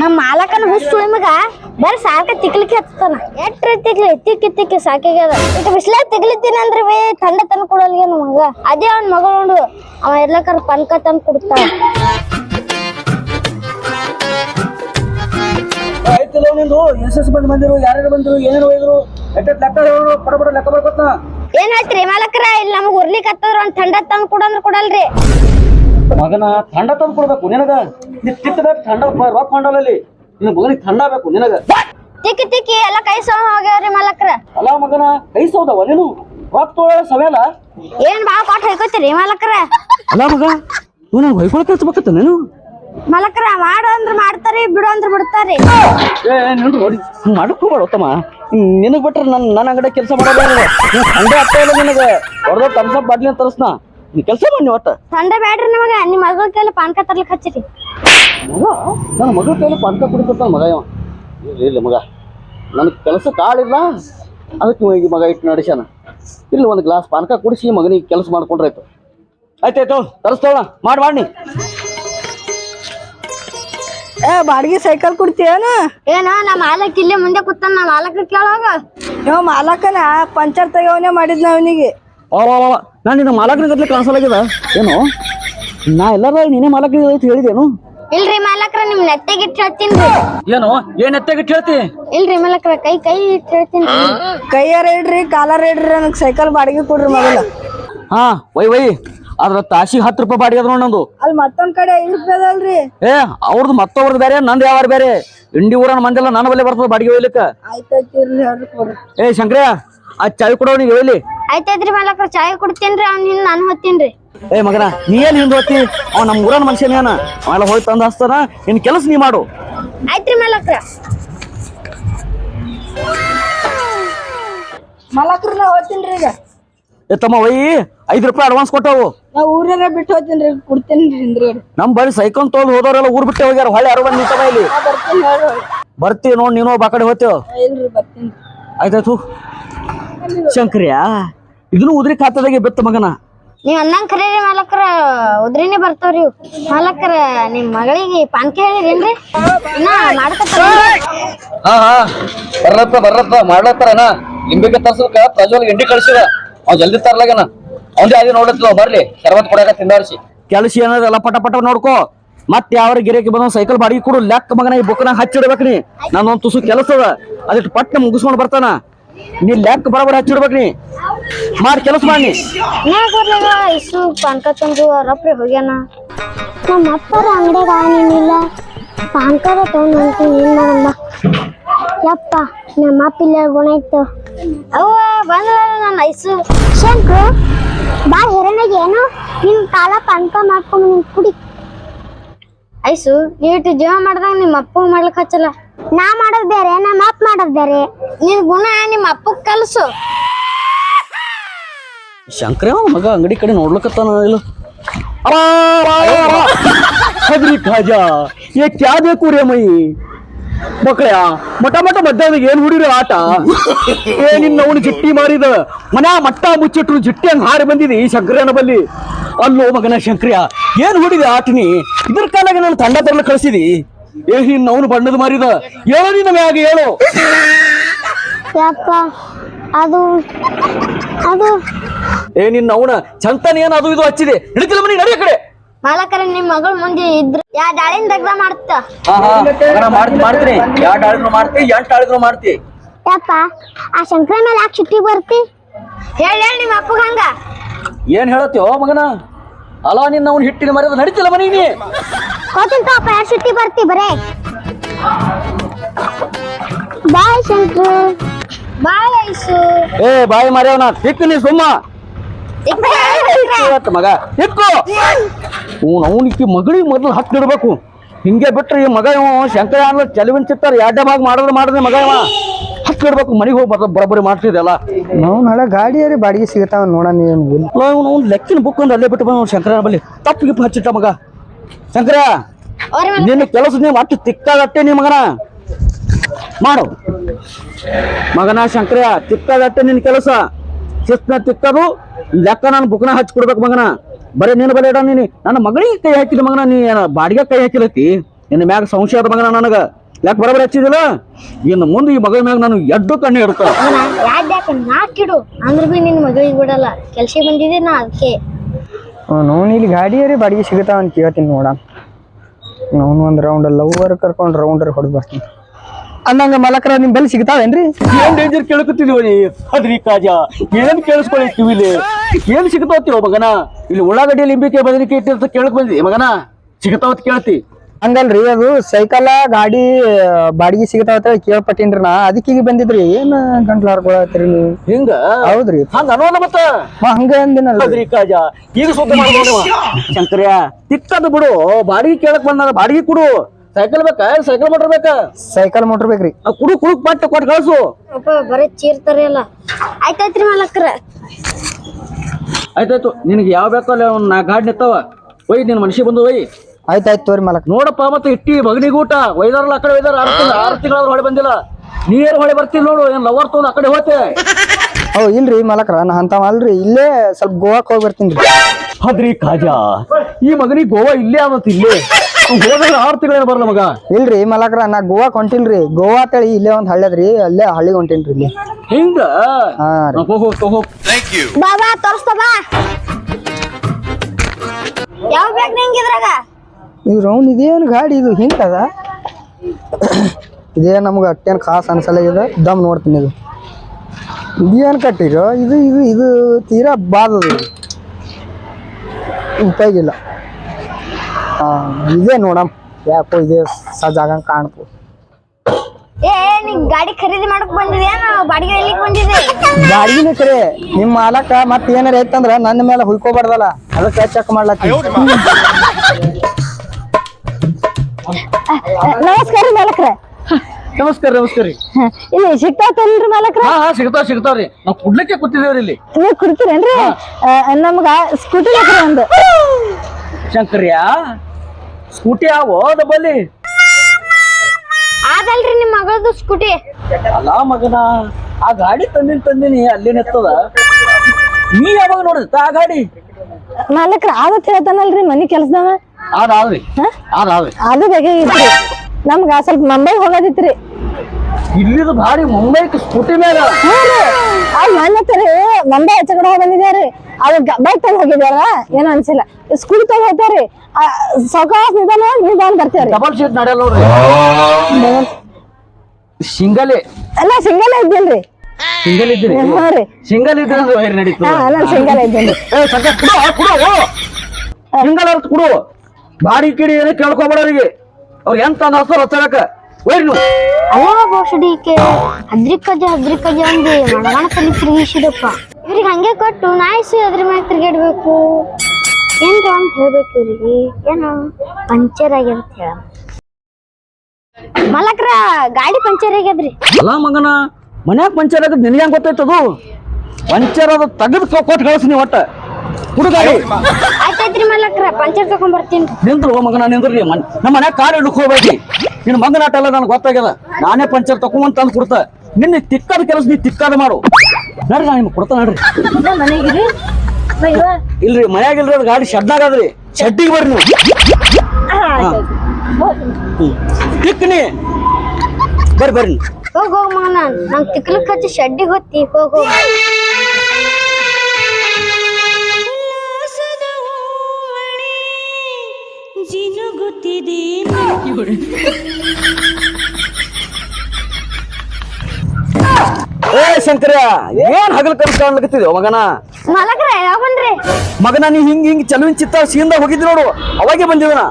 ನಮ್ಮ ಮಾಲಕನ ಹುಸ್ಸು ನಿಮಗ? ಬರೀ ಸಾಕ ತಿಕ್ಲಿಕ್ಕೆ ಹತ್ತಾನ ಎಟ್ರ ತಿಕ್ಲಿ? ತಿಕ್ಕಿ ತಿಕ್ಕಿ ಸಾಕಾಗ್ಯದ ಇಟ್ಟು ಬಿಸ್ಲಾಗ ತಿಕ್ಲಿತ್ತೀನಿ ಅಂದ್ರೆ ಬೇ ತಂಡ ತಂದು ಕೊಡಲ್ಗೆ ನಮಗ ಅದೇ ಅವ್ನ ಮಗಳು ಅವ ಇರ್ಲಕ್ಕಾರ ಪನ್ಕ ತಂದು ಕೊಡ್ತಾನ. ಆಯ್ತಿಲ್ಲ ನಿಂದು? ಎಸ್ ಎಸ್ ಬಂದ್ ಬಂದಿರು ಯಾರ್ಯಾರು ಬಂದಿರು ಏನೇನು ಒಯ್ದ್ರು ಎಟ್ಟೆಟ್ ಲೆಕ್ಕ ಹೇಳು ಪಡ ಪಡ ಲೆಕ್ಕ ಬರ್ಕೊತ ಏನ್ ಹೇಳ್ತ್ರಿ ಮಾಲಕರ? ಇಲ್ಲಿ ನಮಗ್ ಉರ್ಲಿಕ್ ಹತ್ತದ್ರ ಒಂದ್ ತಂಡ ತಂದು ಕೊಡಂದ್ರ ಕೊಡಲ್ರಿ. ಮಗನ ಥಂಡ ತಂದು ಕೊಡ್ಬೇಕು ನಿನಗ. ನೀ ತಿಕ್ಕಬೇಕು ಥಂಡ ರೊಕ್ಕ ಹೊಂಡಲಲ್ಲಿ ನಿನ್ನ ಮಗನಿಗೆ ಥಂಡ ಬೇಕು ನಿನಗ. ತಿಕ್ಕಿ ತಿಕ್ಕಿ ಎಲ್ಲ ಕೈ ಸಮ ಹೋಗ್ಯಾವ್ರಿ ಮಲಕ್ರ. ಅಲ್ಲ ಮಗನ ಕೈ ಸೋದವ ನೀನು? ರೊಕ್ಕ ತೊಗೊಳ ಸವೆಲ್ಲ ಏನ್ ಬಾಳ ಕೊಟ್ಟು ಹೊಯ್ಕೋತೀರಿ ಮಲಕ್ರ? ಅಲ್ಲ ಮಗ ನೀವು ನಂಗೆ ಹೊಯ್ಕೊಳಕ್ಕೆ ಹಚ್ಬೇಕತ್ತ ನೀನು? ಮಲಕ್ರ ಮಾಡು ಅಂದ್ರೆ ಮಾಡ್ತಾರಿ ಬಿಡು ಅಂದ್ರೆ ಬಿಡ್ತಾರಿ. ಏ ನಿಂದು ನೋಡಿ ಹಂಗೆ ಮಾಡಕ್ ಹೋಗ್ಬೇಡ ಉತ್ತಮ. ನಿನಗೆ ಬಿಟ್ರೆ ನನ್ನ ನನ್ನ ಅಂಗಡಿ ಕೆಲಸ ಮಾಡೋದು ನೀನು ಹಂಗೆ ಅಪ್ಪ ಇಲ್ಲ ನಿನಗೆ. ಹೊಡೆದ ತಮ್ಸ ಬಡ್ಲಿ ಅಂತ ತರಿಸ್ನಾ. ನೀ ಕೆಲಸ ಮಾಡಿ ಒಟ್ಟ. ತಂಡ ಬ್ಯಾಡ್ರಿ ನಮಗ ನಿಮ್ಮ ಮಗಳ ಕೈಲಿ ಪಾನ್ಕ ತರ್ಲಿಕ್ಕೆ ಹಚ್ಚಿರಿ. ಮಗ ನನ್ನ ಮಗಳ ಕೈಲಿ ಪಾನ್ಕ ಕುಡಿಕೊಡ್ತಾನ ಮಗ ಇವ. ಇಲ್ಲ ಇಲ್ಲ ಮಗ. ನನಗೆ ಕೆಲಸ ಕಾಳಿಲ್ಲ ಅದಕ್ಕೆ ಈಗ ಮಗ ಇಟ್ಟು ನಡೆಸ್ಯಾನ. ಇಲ್ಲಿ ಒಂದು ಗ್ಲಾಸ್ ಪಾನಕ ಕುಡಿಸಿ ಮಗನಿಗೆ ಕೆಲಸ ಮಾಡ್ಕೊಂಡ್ರಾಯ್ತು ಆಯ್ತಾಯ್ತು ತರಿಸ್ತೋಳ ಮಾಡಿ ಮಾಡಿ ಏ ಬಾಡಿಗೆ ಸೈಕಲ್ ಕೊಡ್ತೀಯೇನು? ಏನ ನಮ್ಮ ಮಾಲಕ್ ಇಲ್ಲೇ ಮುಂದೆ ಕೂತಾನ ನಮ್ಮ ಮಾಲಕ ಕೇಳೋಗ. ಇವ ಮಾಲಕನ ಪಂಚರ್ ತೆಗವನೇ ಮಾಡಿದ್ನ ಅವನಿಗೆ. ನಾನು ನಿನ್ನ ಮಾಲಕನ ಗತ್ಲೆ ಕಾಣಿಸಲಾಗ್ಯದ ಏನು? ನಾ ಎಲ್ಲಾರ ನೀನೇ ಮಾಲಕನ ಅಂತ ಹೇಳಿದೇನು ಇಲ್ರಿ ಮಾಲಕ್ರ ನಿಮ್ ನೆತ್ತಿಗೆ ಇಟ್ಟು ಹೇಳ್ತೀನಿ ಏನು? ಏನ್ ಎತ್ತಾಗಿಟ್ಟು ಹೇಳ್ತಿ? ಇಲ್ರಿ ಮಾಲಕ್ರ ಕೈ ಕೈ ಇಟ್ಟು ಹೇಳ್ತೀನಿ ಕೈಯಾರ ಇಡ್ರಿ ಕಾಲಾರ ಇಡ್ರಿ ನನಗೆ ಸೈಕಲ್ ಬಾಡಿಗೆ ಕೊಡ್ರಿ ಮೊದಲು. ಹಾ ವೈ ವೈ. ಅದ್ರ ತಾಸಿಗೆ ಹತ್ತು ರೂಪಾಯಿ ಬಾಡಿಗೆ ಅದ ನಂದು. ಅಲ್ಲಿ ಮತ್ತೊಂದ್ ಕಡೆ ಐದು ರೂಪಾಯಿ ಅದಲ್ರಿ ಏ ಅವ್ರದ್ದು ಮತ್ತೊಬ್ರದ್ದು ಬೇರೆ ನಂದು ಯಾವಾರ ಬೇರೆ. ಇಂಡಿ ಊರ ಮಂದಿಲ್ಲ ನನ್ನ ಬಲ್ಲೇ ಬರ್ತದ ಬಾಡಿಗೆ ಒಯ್ಲಿಕ್ಕ. ಆಯ್ತಾಯ್ತು ಇರ್ಲಿ ಹೇಳ್ರಿ ಕೊಡ್ರಿ. ಏ ಶಂಕ್ರ ಆ ಚಾಯ್ ಕೊಡೋನಿಗೆ ಒಯ್ಲಿ ಆಯ್ತಾಯ್ತ್ರಿ ಮಾಲಕ್ರ ಚಾಯ್ ಕುಡ್ತೀನ್ರಿ ಅವ್ನ ಹಿಂದ್ ನಾನು ಹೊತ್ತೀನ್ರಿ. ಏ ಮಗನ ನೀ ಏನ್ ಹಿಂದ್ ಹೋಗ್ತಿ ಅವ ನಮ್ಮ ಊರನ ಮನುಷ್ಯನೇನ ಅವೆಲ್ಲ ಹೋಗಿ ತಂದು ಹಸ್ತಾನ ನಿನ್ ಕೆಲಸ ನೀ ಮಾಡು. ಆಯ್ತ್ರಿ ಮಾಲಕ್ರ. ಮಲಕ್ರ ನಾ ಹೋಗ್ತೀನ್ರಿ ಈಗ. ಏ ತಮ್ಮ ಒಯ್ಯಿ ಐದು ರೂಪಾಯಿ ಅಡ್ವಾನ್ಸ್ ಕೊಟ್ಟವು. ನಾ ಊರಾರ ಬಿಟ್ಟು ಹೋಗ್ತೀನಿ ಕೊಡ್ತೀನಿ ಹಿಂದ್ಗಡೆ ನಮ್ ಬಳಿ ಸೈಕಲ್ ತೊಗೊಂಡು ಹೋದವರೆಲ್ಲ ಊರ್ ಬಿಟ್ಟೆ ಹೋಗ್ಯಾರ ಹೊಳೆ ಬಂದು ನಿಂತವ ಇಲ್ಲಿ. ನಾ ಬರ್ತೀನಿ ಬರ್ತೀವಿ ನೋಡ್ ನೀನು ಬಾ ಕಡೆ ಹೋಗ್ತೇವ ಇಲ್ರಿ ಬರ್ತೀನಿ. ಆಯ್ತಾಯ್ತು. ಶಂಕ್ರಿಯ? ಇದನ್ನು ಉದ್ರಿ ಖಾತಾದಾಗೆ ಬೆತ್ತ ಮಗನ? ನೀವ್ ಅಂದಂಗ್ ಖರೀ ಮಾಲಕ್ರ ಉದ್ರಿನೇ ಬರ್ತಾವ್ರಿ ಇವ್. ಮಾಲಕ್ರ ನಿಮ್ ಮಗಳಿಗೆ ಪಾನ್ಕೆ ಹೇಳಿರೇನ್ರಿ ಇನ್ನ ಮಾಡ್ಕೊತಾರ. ಹಾ ಹಾ. ಬರ್ಲತ್ತ ಬರ್ಲತ್ತ ಮಾಡ್ಲತ್ತಾರನ? ಲಿಂಬಿಗೆ ತರ್ಸಕ ಪ್ರಜ್ವಲ್ ಎಂಡಿ ಕಳ್ಸಿದ. ಅವ್ ಜಲ್ದಿ ತರ್ಲಾಗನ ಅವ್ನ್ದೇ ಅದೇ ನೋಡತ್ತ ಬರ್ಲಿ. ಶರ್ಬತ್ ಕೊಡಾಕ ತಿಂದಾಡ್ಸಿ. ಕೆಲಸ ಏನದಲ್ಲ ಪಟ ಪಟ ನೋಡ್ಕೋ. ಮತ್ತೆ ಯಾವ ಗಿರಾಕಿ ಬಂದ ಸೈಕಲ್ ಬಾಡಿಗೆ ಕೊಡು. ಲೆಕ್ಕ ಮಗನ ಈ ಬುಕ್ನ ಹಚ್ಚಿಡ್ಬೇಕು ನೀ. ನಾನೊಂದ್ ತುಸು ಕೆಲಸ ಅದ ಅದಿಟ್ಟು ಪಟ್ಟ ಮುಗಿಸ್ಕೊಂಡ್ ಬರ್ತಾನ. ನೀ ಲೆಕ್ಕ ಬರಬರ ಹಚ್ಚಿಡ್ಬೇಕು ನೀ. ಮಾಡಿ ಕೆಲಸ ಮಾಡಿ. ಪಾನ್ಕ ತಂದು ರಪ್ರಿ ಹೋಗ್ಯಾನ. ನಮ್ಮ ಅಪ್ಪರ ಅಂಗಡಿಯಾಗ ಏನಿಲ್ಲ ಪಾನ್ಕದ ತಗೊಂಡು ಅಂತೀನಿ ಏನು ಮಾಡಮ್ಮ ಯಪ್ಪ ನಮ್ಮ ಅಪ್ಪ ಇಲ್ಲ ಗುಣ ಇತ್ತು. ಅವ್ವ ಬಂದ ನನ್ನ ಐಸು ಶಂಕು ಬಾ ಹೆರಣಿಗೆ ಏನು? ನಿನ್ ಕಾಲ ಪಾನ್ಕ ಮಾಡ್ಕೊಂಡು ನಿನ್ ಕುಡಿ. ಐಸು ನೀವಿಟ್ಟು ಜೀವ ಮಾಡ್ದಾಗ ನಿಮ್ಮ ಅಪ್ಪ ಮಾಡ್ಲಿಕ್ಕೆ ಹಚ್ಚಲ್ಲ. ನಾ ಮಾಡೋದು ಬೇರೆ. ಮಾಡೋದ್ ಬೇರೆ ನಿನ್ ಗುಣ ನಿಮ್ಮ ಅಪ್ಪ ಕಲ್ಸು. ಶಂಕರ ಮಗ ಅಂಗಡಿ ಕಡೆ ನೋಡ್ಲಕತ್ತಾನ ಇಲ್ಲ? ಹದ್ರಿ ಖಾಜಾ ಏ ಕ್ಯಾ ಬೇಕು ರೇ ಮೈ. ಮಕ್ಕಳ ಮಟ ಮಟ ಮಧ್ಯಾಹ್ನ ಏನ್ ಹುಡಿರ ಆಟ? ಏ ನಿನ್ನ ಅವನು ಜಿಟ್ಟಿ ಮಾರಿದ. ಮನ ಮಟ್ಟ ಮುಚ್ಚಿಟ್ರು ಜಿಟ್ಟಿ ಹಂಗ ಹಾರಿ ಬಂದಿದೆ ಈ ಶಂಕರನ ಬಲ್ಲಿ. ಅಲ್ಲೋ ಮಗನ ಶಂಕ್ರಿಯ ಏನ್ ಹುಡಿದೆ ಆಟನಿ ಇದ್ರ ಕಾಲಾಗ ನಾನು ತಂಡ ತರಲು ಕಳಿಸಿದಿ? ಏ ಹಿನ್ ಅವನು ಬಣ್ಣದ ಮಾರಿದ. ಹೇಳು ನಿನ್ನ ಮ್ಯಾಗ ಹೇಳು. ಯಪ್ಪ ಅದು ಅದು ಏ ನಿನ್ನ ಅವನ ಚಂತನ ಏನ್ ಅದು ಇದು ಹಚ್ಚಿದೆ? ಹಿಡಿತಿಲ್ಲ ಮನಿ ನಡೆಯ ಕಡೆ. ಮಾಲಕರ ನಿಮ್ ಮಗಳ ಮುಂದೆ ಇದ್ರು. ಯಾ ದಾಳಿನ ದಗ್ದ ಮಾಡ್ತ? ಹಾ ಹಾ ಮಾಡ್ತಿ ಮಾಡ್ತೀನಿ. ಎರಡು ಆಳಿದ್ರು ಮಾಡ್ತಿ ಎಂಟು ಆಳಿದ್ರು ಮಾಡ್ತಿ. ಯಪ್ಪ ಆ ಶಂಕರ ಮೇಲೆ ಯಾಕೆ ಚುಟ್ಟಿ ಬರ್ತಿ? ಹೇಳ ಹೇಳಿ ನಿಮ್ಮ ಅಪ್ಪಗ ಹಂಗ. ಏನ್ ಹೇಳತ್ತೋ ಮಗನ? ಅಲ್ಲ ನಿನ್ನ ಅವ್ನು ಹಿಟ್ಟಿನ ಮರ್ಯಾದ ನಡೀತಿಲ್ಲ ಮನೆ ನೀ ಚುಟ್ಟಿ ಬರ್ತಿ ಬರೇ? ಬಾಯ್ ಶಂಕರ. ಬಾಯ್ ಐಸು. ಏ ಬಾಯಿ ಮರ್ಯಾವನ ತಿಕ್ಕು ನೀ ಸುಮ್ಮ. ಇವತ್ತು ಮಗ? ತಿಕ್ಕು ಅವ್ನು ಅವನಿಗೆ ಮಗಳಿಗೆ ಮೊದಲು ಹತ್ತು ಇಡಬೇಕು. ಹಿಂಗೆ ಬಿಟ್ರೆ ಈ ಮಗ ಇವ ಶಂಕರ ಅನ್ನೋ ಚೆಲುವಿನ ಚಿತ್ತಾರ ಎರಡ ಭಾಗ ಮಾಡಿದ್ರೆ ಮಾಡಿದ್ರೆ ಮಗ ಇವ. ಹತ್ತು ಇಡ್ಬೇಕು ಮನೆಗೆ ಹೋಗಿ ಬರ ಬರೋಬ್ಬರಿ ಮಾಡ್ತಿದ್ದೆಲ್ಲ ನಾವು ನಾಳೆ ಗಾಡಿಯರಿ ಬಾಡಿಗೆ ಸಿಗತಾವ ನೋಡ ನೀನು ಅವ್ನು ಲೆಕ್ಕಿನ ಬುಕ್ ಒಂದು ಅಲ್ಲೇ ಬಿಟ್ಟು ಬಂದ ಶಂಕರ ಬಲ್ಲಿ. ತಪ್ಪು ಗಿಪ್ಪು ಹಚ್ಚಿಟ್ಟ ಮಗ. ಶಂಕರ ನಿನ್ನ ಕೆಲಸ ನೀವು ಅಷ್ಟು ತಿಕ್ಕಾಗಟ್ಟೆ ನೀ ಮಗನ. ಮಾಡು. ಮಗನ ಶಂಕರ ತಿಕ್ಕಾಗಟ್ಟೆ ನಿನ್ನ ಕೆಲಸ. ಶಿಸ್ತನ ತಿಕ್ಕದು ಲೆಕ್ಕ ನಾನು ಬುಕ್ನ ಹಚ್ಚಿ ಕೊಡ್ಬೇಕು ಮಗನ. ಬರೀ ನೀನು ಬರೀ ಇಡ ನೀನು. ನನ್ನ ಮಗನಿಗೆ ಕೈ ಹಾಕಿದ ಮಗನ ನೀ ಏನ ಬಾಡಿಗೆ ಕೈ ಹಾಕಿರತಿ ನಿನ್ನ ಮ್ಯಾಗ ಸಂಶಯ ಅದ ಮಗನ ನನಗ. ಯಾಕೆ ಬರಬರ ಹಚ್ಚಿದಿಲ್ಲ ಇನ್ನು ಮುಂದೆ ಈ ಮಗಳ ಮ್ಯಾಗ ನಾನು ಎಡ್ಡು ಕಣ್ಣು ಇಡ್ತ ಮಗನ ಯಾಡ್ ಯಾಕೆ ನಾಕಿಡು ಅಂದ್ರ ಬಿ ನಿನ್ನ ಮಗಳಿಗೆ ಬಿಡಲ್ಲ. ಕೆಲಸ ಬಂದಿದೆ ನಾ ಅದಕ್ಕೆ ನೋನ್ ಇಲ್ಲಿ ಗಾಡಿಯರಿ ಬಾಡಿಗೆ ಸಿಗ್ತಾವ ಅಂತ ಕೇಳ್ತೀನಿ ನೋಡ. ನಾವು ಒಂದ್ ರೌಂಡ್ ಲವ್ವರ್ ಕರ್ಕೊಂಡ್ ರೌಂಡರ್ ಹೊಡೆದ್ ಬರ್ತೀನಿ. ಅಂದಂಗ ಮಲಕರ ನಿಮ್ ಬೆಲ್ ಸಿಗ್ತಾವೇನ್ರಿ? ಏನ್ ಡೇಂಜರ್ ಕೇಳಕತ್ತಿದೀವ ಅದ್ರಿ ಕಾಜ? ಏನ್ ಕೇಳಿಸ್ಕೊಳ್ಳಿ ಕಿವಿಲಿ? ಏನ್ ಸಿಗ್ತಾವತ್ತಿರೋ ಮಗನ? ಇಲ್ಲಿ ಉಳ್ಳಾಗಡ್ಡಿ ಲಿಂಬಿಕೆ ಬದಲಿಕೆ ಇಟ್ಟಿರ್ತ ಕೇಳಕ್ ಬಂದಿ ಮಗನ? ಸಿಗ್ತಾವತ್ ಕೇಳ್ತಿ. ಹಂಗಲ್ರಿ ಅದು ಸೈಕಲ್ ಗಾಡಿ ಬಾಡಿಗೆ ಸಿಗತಾವತ್ತ ಅಂತ ಕೇಳ್ಪಟ್ಟೀನ್ರಿ ನಾ. ಅದಕ್ಕೆ ಈಗ ಬಂದಿದ್ರಿ ಏನ್ ಗಂಟ್ಲ ಹರ್ಕೊಳತ್ರಿ ನೀವು? ಹಿಂಗ? ಹೌದ್ರಿ. ಹಂಗ ಅನ್ನೋಲ್ಲ ಮತ್ತ? ಮಾ ಹಂಗ ಅಂದಿನಲ್ಲ ಅದ್ರಿ ಕಾಜ. ಈಗ ಸುದ್ದಿ ಮಾಡ್ಬೋದು ಶಂಕರ್ಯ ತಿಕ್ಕದು ಬಿಡು. ಬಾಡಿಗೆ ಕೇಳಕ್ ಬಂದ ಬಾಡಿಗೆ ಕೊಡು. ಸೈಕಲ್ ಬೇಕಾ? ಸೈಕಲ್ ಮೋಟರ್ ಬೇಕಾ? ಸೈಕಲ್ ಮೋಟರ್ ಬೇಕ್ರಿ. ಆ ಕುಡು ಕುಡುಕ್ ಪಟ್ಟ ಕೊಟ್ಟು ಕಳ್ಸು. ಅಪ್ಪ ಬರೀ ಚೀರ್ತಾರೆ ಅಲ್ಲ ಆಯ್ತಾಯ್ತ್ರಿ ಮಾಲಕ್ರ. ಆಯ್ತಾಯ್ತು. ನಿನಗೆ ಯಾವ ಬೇಕೋ ಅಲ್ಲಿ ಅವ್ನ ನಾ ಗಾಡಿ ನಿತ್ತವ ಒಯ್ ನಿನ್ ಮನುಷ್ಯ ಬಂದು ಒಯ್. ಆಯ್ತಾಯ್ತು ತೋರಿ ಮಲಕ್. ನೋಡಪ್ಪ ಮತ್ತೆ ಇಟ್ಟಿ ಮಗನಿಗೂಟ ಊಟ ಒಯ್ದಾರಲ್ಲ ಆ ಕಡೆ ಒಯ್ದಾರ ಆರು ತಿಂಗಳು ಆರು ತಿಂಗಳಾದ್ರೂ ಹೊಳೆ ಬಂದಿಲ್ಲ. ನೀರ್ ಹೊಳೆ ಬರ್ತಿಲ್ಲ ನೋಡು ಏನ್ ಲವರ್ ತೊಗೊಂಡು ಆ ಕಡೆ ಹೋತೆ? ಹೌ ಇಲ್ರಿ ಮಲಕ್ರ ನಾ ಅಂತಾವ ಮಾಲ್ರಿ ಇಲ್ಲೇ ಸ್ವಲ್ಪ ಗೋವಾಕ್ ಹೋಗಿ ಬರ್ತೀನಿ ಅದ್ರಿ ಕಾಜಾ ಈ ಮಗನಿಗೆ ಗೋವಾ ಇಲ್ಲೇ ಆಗತ್ ಇಲ್ಲಿ. ಆರು ತಿಂಗಳೇನು ಬರಲ್ಲ ಮಗ? ಇಲ್ರಿ ಮಲಕ್ರ ನಾ ಗೋವಾಕ್ ಹೊಂಟಿಲ್ರಿ. ಗೋವಾ ತಳಿ ಇಲ್ಲೇ ಒಂದ್ ಹಳ್ಳದ್ರಿ ಅಲ್ಲೇ ಹಳ್ಳಿಗೆ ಹೊಂಟೇನ್ರಿ ಇಲ್ಲಿ. ಹಿಂಗ? ಹಾ ರೀ. ಹೋಗೋ ತಗೋ ಬಾ ಬಾ ತೋರಿಸ್ತಾ ಬಾ. ಯಾವ ಬೇಕು ನಿಂಗಿದ್ರಾಗ ಇದು ರೌಂಡ್ ಇದೇನು ಗಾಡಿ ಇದು? ಹಿಂಗದ ಇದೇನು ನಮ್ಗೆ ಅಟ್ಟೇನು ಖಾಸ್ ಅನ್ಸಲ್ಲ ಇದು. ದಮ್ ನೋಡ್ತೀನಿ ಇದು. ಇದೇನು ಕಟ್ಟಿರೋ ಇದು? ಇದು ಇದು ತೀರಾ ಬಾದದು ಉಪಯೋಗಿಲ್ಲ ಹಾಂ ಇದೇ ನೋಡಮ್. ಯಾಕೋ ಇದೇ ಸಜಾಗಂಗೆ ಕಾಣ್ತು. ಏ ನೀ ಗಾಡಿ ಖರೀದಿ ಮಾಡಕ್ ಬಂದಿದ್ಯಾ? ಬಾಡಿಗೆ ಇಲ್ಲಿಗೆ ಬಂದಿದೆ ಗಾಡಿನೇ ಕರೆ. ನಿಮ್ಮ ಮಾಲಕ ಮತ್ತೆ ಏನಾರ ಐತಂದ್ರ ನನ್ನ ಮೇಲೆ ಹುಯ್ಕೋಬಾರ್ದಲ್ಲ. ಅದಕ್ಕೆ ಚೆಕ್ ಮಾಡ್ಲತ್ತೀನಿ. ನಮಸ್ಕಾರ ಮಾಲಕ್ರ. ನಮಸ್ಕಾರ ನಮಸ್ಕಾರ ರೀ. ಇಲ್ಲಿ ಸಿಗ್ತಾವಲ್ರಿ ಮಾಲಕ್ರ? ಹಾ ಹಾ ಸಿಗ್ತಾವ ಸಿಗ್ತಾವ್ರಿ ನಾವು ಕುಡ್ಲಿಕ್ಕೆ ಕೂತಿದೇವ್ರಿ ಇಲ್ಲಿ. ನೀವು ಕುಡ್ತೀರೇನ್ರಿ? ನಮ್ಗ ಸ್ಕೂಟಿ ಬೇಕ್ರಿ ಒಂದು. ಶಂಕರ್ಯ ಸ್ಕೂಟಿ ಯಾವ ಬಲ್ಲಿ. ಅದಲ್ರಿ ನಿಮ್ ಮಗಳದು ಸ್ಕೂಟಿ. ಅಲ್ಲ ಮಗನ ಆ ಗಾಡಿ ತಂದಿನ ತಂದಿನಿ ಅಲ್ಲಿ ನಿತ್ತದ ನೀ ಯಾವಾಗ ನೋಡಿದ ಆ ಗಾಡಿ? ಮಾಲಕ್ರ ಆದತ್ ಹೇಳ್ತಾನಲ್ರಿ ಮನಿ ಕೆಲ್ಸದವ. ಅದು ನಮ್ಗ ಸ್ವಲ್ಪ ಮುಂಬೈ ಹೋಗೋದಿತ್ರಿ. ಇಲ್ಲಿದು ಭಾರಿ ಮುಂಬೈ ಸ್ಕೂಟಿ ಮೇಲೆ. ಮುಂಬೈ ಆಚೆ ಕಡೆ ಹೋಗಿ ಬಂದಿದ್ಯಾರಿ. ಅದು ಬೈಕ್ ತಗೊಂಡ್ ಹೋಗಿದ್ಯಾರ? ಏನೋ ಅನ್ಸಿಲ್ಲ. ಸ್ಕೂಲ್ ತಗೊಂಡ್ ಹೋಗ್ತಾರಿ ಸೌಕಾಸ್ ನಿಧಾನ ನಿಧಾನ ಬರ್ತಾರೆ ಡಬಲ್ ಶೀಟ್ ನಡೆಯಲ್ಲ ನೋಡ್ರಿ. ಸಿಂಗಲ್. ಅಲ್ಲ ಸಿಂಗಲ್ ಇದ್ದೀನ್ರಿ ಸಿಂಗಲ್ ಇದ್ದೀರಿ? ರೀ. ಸಿಂಗಲ್ ಇದ್ರೆ ವೈರ್ ನಡೀತು ಹಾ ನಾನು ಸಿಂಗಲ್ ಇದ್ದೀನಿ ಸಿಂಗಲ್ ಅರ್ಥ ಕುಡು. ಬಾಡಿ ಕಿಡಿ ಏನು ಕೇಳ್ಕೊಬೇಡವ್ರಿಗೆ ಅವ್ರು ಎಂತ ಹಸರು ಹಚ್ಚಲಕ್ಕ? ವೈರ್ ನೀವು. ಅಲ್ಲ ಬೋಸಡಿಕೆ ಹದ್ರಿಕಜ ಹದ್ರಿಕಜ ಅಂದಿ. ಮಡಗಣ ತಲೆ ತಿರುಗಿಸಿದಪ್ಪ. ಇವ್ರಿಗೆ ಹಂಗೆ ಕೊಟ್ಟು ನಾಯಿಸಿ ಅದ್ರ ಮ್ಯಾಗ ತಿರ್ಗಾಡ್ಬೇಕು? ಏನ್ರ ಅಂತ ಹೇಳ್ಬೇಕು ಇವ್ರಿಗೆ? ಏನು? ಪಂಚರ್ ಆಗ್ಯದ ಅಂತ ಹೇಳ. ಮಲಕ್ರ ಗಾಡಿ ಪಂಚರ್ ಆಗ್ಯದ್ರಿ. ಅಲ್ಲ ಮಗನ ಮನ್ಯಾಗ ಪಂಚರ್ ಆಗದ್ ನಿನಗೆ ಹೆಂಗ್ ಗೊತ್ತಾಯ್ತದು ಪಂಚರ್ ಅದು ತೆಗೆದು ಕೊಟ್ಟು ಕಳಿಸ್ ನೀವು ಒಟ್ಟ. ಕುಡು ಗಾಡಿ ಮಲ್ಲಕ್ರ ಪಂಚರ್ ತಗೊಂಡ್ ಬರ್ತೀನಿ. ನಿಂದ್ರು ಓ ಮಗನ ನಿಂದ್ರಿ ಮನ್ ನಮ್ಮ ಮನ್ಯಾಗ ಕಾರ್ ಇಡಕ್ ಹೋಗ್ಬೇಡಿ ನಿನ್ನ ಮಗನ ಆಟ ಎಲ್ಲ ನನಗೆ ಗೊತ್ತಾಗ್ಯದ. ನಾನೇ ಪಂಚರ್ ತಕೊಂಡ್ ತಂದು ಕೊಡ್ತ. ನಿನ್ನ ತಿಕ್ಕದ ಕೆಲಸ ನೀ ತಿಕ್ಕದ ಮಾಡು. ನಡ್ರಿ ನಾ ನಿಮ್ಗೆ ಕೊಡ್ತಾ ನಡ್ರಿ. ಮನೆಗಿರಿ ಇಲ್ರಿ ಮನ್ಯಾಗ ಇಲ್ರಿ ಅದು ಗಾಡಿ ಶೆಡ್ನಾಗ ಅದ್ರಿ. ಶೆಡ್ಡಿಗೆ ಬರ್ರಿ ನೀವು. ತಿಕ್ ನೀ. ಬರ್ರಿ ಬರ್ರಿ. ಹೋಗ್ ಹೋಗ್ ಮಗನ. ನಂಗೆ ತಿಕ್ಲಕ್ ಹಚ್ಚಿ ಶೆಡ್ಡಿಗೆ ಹೊತ್ತಿ. ಹೋಗ್ ಹೋಗ್. ಜಿನುಗುತ್ತಿದೆ ಏ ಶಂಕರ ಏನ್ ಹಗಲ್ ಕಾಣ್ಲಿಕತ್ತಿದ್ಯೋ ಮಗನ? ಮಲಕ್ರ ಯಾವ ಬನ್ರಿ ಮಗನ ನೀ ಹಿಂಗ್ ಹಿಂಗ್ ಚಲುವಿನ ಚಿತ್ತ ಸೀನ್ದಾಗ ಹೋಗಿದ್ ನೋಡು ಅವಾಗೆ ಬಂದಿವನ